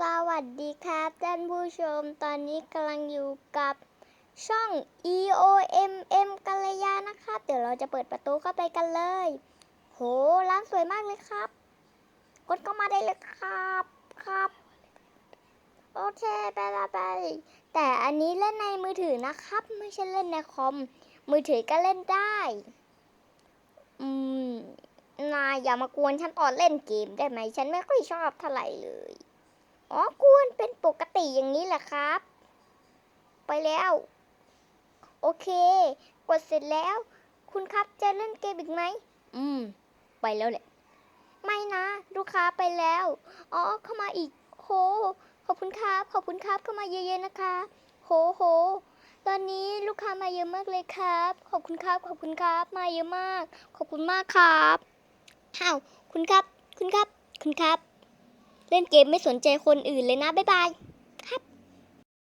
สวัสดีครับท่านผู้ชมตอนนี้กำลังอยู่กับช่อง EOMM กัลยานะครับ เดี๋ยวเราจะเปิดประตูเข้าไปกันเลย โห ร้านสวยมากเลยครับ กดเข้ามาได้เลยครับครับ โอเคไปละไปแต่อันนี้เล่นในมือถือนะครับ ไม่ใช่เล่นในคอม มือถือก็เล่นได้ อืมนายอย่ามากวนฉันตอนเล่นเกมได้ไหม ฉันไม่ค่อยชอบเท่าไหร่เลย อ๋อกวนเป็นปกติอย่างนี้แหละครับ ไปแล้ว โอเค กดเสร็จแล้ว คุณครับจะเล่นเกมอีกไหม อืม ไปแล้วแหละ ไม่นะ ลูกค้าไปแล้ว อ๋อ เข้ามาอีก โห ขอบคุณครับ ขอบคุณครับ เข้ามาเยอะๆนะคะ โหโห ตอนนี้ลูกค้ามาเยอะมากเลยครับ ขอบคุณครับ ขอบคุณครับ มาเยอะมาก ขอบคุณมากครับอ้าวคุณครับ คุณครับ คุณครับ เล่นเกมไม่สนใจคนอื่นเลยนะ บ๊ายบาย